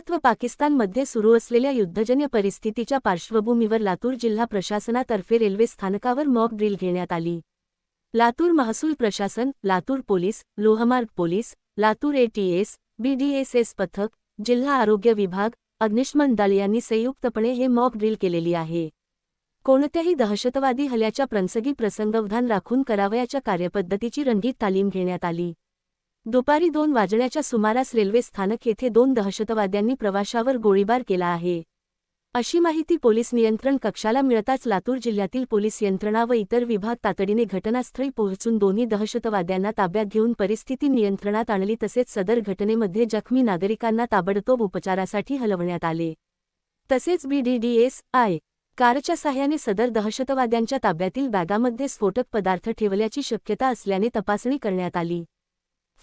पाकिस्तानमध्ये सुरू असलेल्या युद्धजन्य परिस्थितीच्या पार्श्वभूमीवर लातूर जिल्हा प्रशासनातर्फे रेल्वे स्थानकावर मॉक ड्रिल घेण्यात आली. लातूर महसूल प्रशासन लातूर पोलीस लोहमार्ग पोलीस लातूर एटीएस बीडीएसएस पथक जिल्हा आरोग्य विभाग अग्निशमन दल यांनी संयुक्तपणे हे मॉक ड्रिल केलेली आहे. कोणत्याही दहशतवादी हल्ल्याच्या प्रसंगी प्रसंगवधान राखून करावयाच्या कार्यपद्धतीची रंगीत तालीम घेण्यात आली. दुपारी दोन वाजण्याच्या सुमारास रेल्वे स्थानक येथे दोन दहशतवाद्यांनी प्रवाशावर गोळीबार केला आहे. अशी माहिती पोलीस नियंत्रण कक्षाला मिळताच लातूर जिल्ह्यातील पोलीस यंत्रणा व इतर विभाग तातडीने घटनास्थळी पोहोचून दोन्ही दहशतवाद्यांना ताब्यात घेऊन परिस्थिती नियंत्रणात आणली तसेच सदर घटनेमध्ये जखमी नागरिकांना ताबडतोब उपचारासाठी हलवण्यात आले. तसेच बीडीडीएस आय कारच्या साह्याने सदर दहशतवाद्यांच्या ताब्यातील बॅगामध्ये स्फोटक पदार्थ ठेवल्याची शक्यता असल्याने तपासणी करण्यात आली.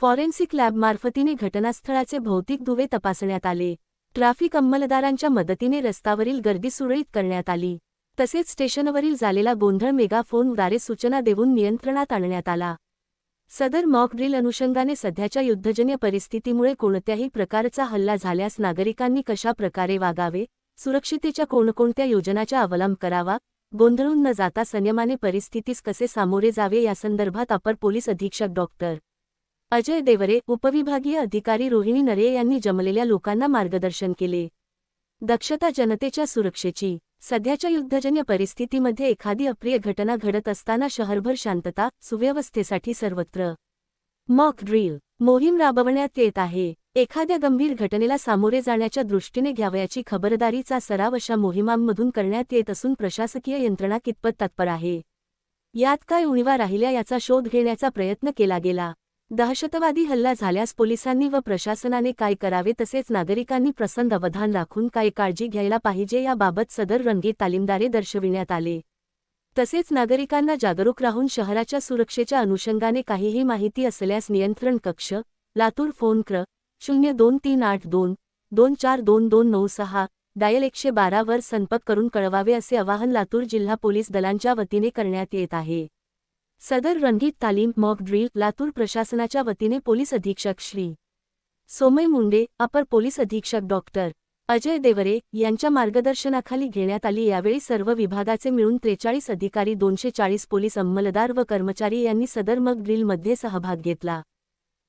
फॉरेन्सिक लॅबमार्फतीने घटनास्थळाचे भौतिक दुवे तपासण्यात आले. ट्रॅफिक अंमलदारांच्या मदतीने रस्तावरील गर्दी सुरळीत करण्यात आली. तसेच स्टेशनवरील झालेला गोंधळ मेगाफोनद्वारे सूचना देऊन नियंत्रणात आणण्यात आला. सदर मॉक ड्रिल अनुषंगाने सध्याच्या युद्धजन्य परिस्थितीमुळे कोणत्याही प्रकारचा हल्ला झाल्यास नागरिकांनी कशा प्रकारे वागावे सुरक्षितेच्या कोणकोणत्या योजनाचा अवलंब करावा गोंधळून न जाता संयमाने परिस्थितीस कसे सामोरे जावे यासंदर्भात अपर पोलीस अधीक्षक डॉक्टर अजय देवरे उपविभागीय अधिकारी रोहिणी नरे यांनी जमलेल्या लोकांना मार्गदर्शन केले. दक्षता जनतेच्या सुरक्षेची सध्याच्या युद्धजन्य परिस्थितीमध्ये एखादी अप्रिय घटना घडत असताना शहरभर शांतता सुव्यवस्थेसाठी सर्वत्र. मॉक ड्रिल मोहीम राबवण्यात येत आहे. एखाद्या गंभीर घटनेला सामोरे जाण्याच्या दृष्टीने घ्यावयाची खबरदारीचा सराव अशा मोहिमांमधून करण्यात येत असून प्रशासकीय यंत्रणा कितपत तत्पर आहे? यात काय उणीवा राहिल्या याचा शोध घेण्याचा प्रयत्न केला गेला. दहशतवादी हल्ला झाल्यास पोलिसांनी व प्रशासनाने काय करावे तसेच नागरिकांनी प्रसन्न अवधान राखून काय काळजी घ्यायला पाहिजे याबाबत सदर रंगीत तालीमदारे दर्शविण्यात आले. तसेच नागरिकांना जागरूक राहून शहराच्या सुरक्षेच्या अनुषंगाने काहीही माहिती असल्यास नियंत्रण कक्ष लातूर फोन क्र. शून्य दोन तीन आठ दोन दोन चार दोन दोन नऊ सहा डायल एकशे बारावर संपर्क करून कळवावे असे आवाहन लातूर जिल्हा पोलीस दलांच्या वतीने करण्यात येत आहे. सदर रंगीत तालीम मॉक ड्रिल लातूर प्रशासनाच्या वतीने पोलीस अधीक्षक श्री. सोमय मुंडे अपर पोलीस अधीक्षक डॉक्टर अजय देवरे यांच्या मार्गदर्शनाखाली घेण्यात आली यावेळी सर्व विभागाचे मिळून त्रेचाळीस अधिकारी दोनशे चाळीस पोलीस अंमलदार व कर्मचारी यांनी सदर मग ड्रिलमध्ये सहभाग घेतला.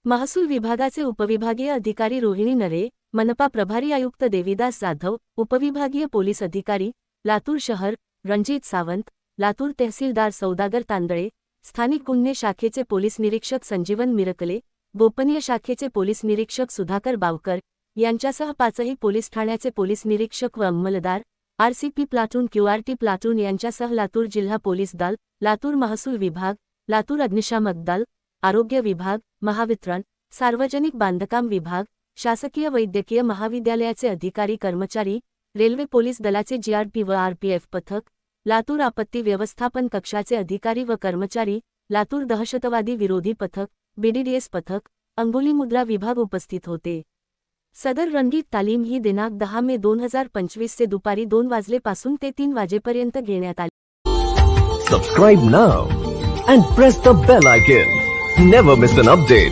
महसूल विभागाचे उपविभागीय अधिकारी रोहिणी नरे मनपा प्रभारी आयुक्त देवीदास जाधव उपविभागीय पोलीस अधिकारी लातूर शहर रणजित सावंत लातूर तहसीलदार सौदागर तांदळे स्थानिक गुन्हे शाखेचे पोलीस निरीक्षक संजीवन मिरकले गोपनीय शाखेचे पोलीस निरीक्षक सुधाकर बावकर यांच्यासह पाचही पोलीस ठाण्याचे पोलीस निरीक्षक व अंमलदार आरसीपी प्लाटून क्यूआरटी प्लाटून यांच्यासह लातूर जिल्हा पोलीस दल लातूर महसूल विभाग लातूर अग्निशामक दल आरोग्य विभाग महावितरण सार्वजनिक बांधकाम विभाग शासकीय वैद्यकीय महाविद्यालयाचे अधिकारी कर्मचारी रेल्वे पोलीस दलाचे जीआरपी व आरपीएफ पथक लातूर आपत्ती व्यवस्थापन कक्षाचे अधिकारी व कर्मचारी लातूर दहशतवादी विरोधी पथक बीडीडीएस पथक अंगुली मुद्रा विभाग उपस्थित होते. सदर रंगीत तालीम ही दिनांक दहा मे दोन हजार पंचवीस ते दुपारी दोन वाजलेपासून ते तीन वाजेपर्यंत घेण्यात आली. Subscribe now and press the bell icon never miss an update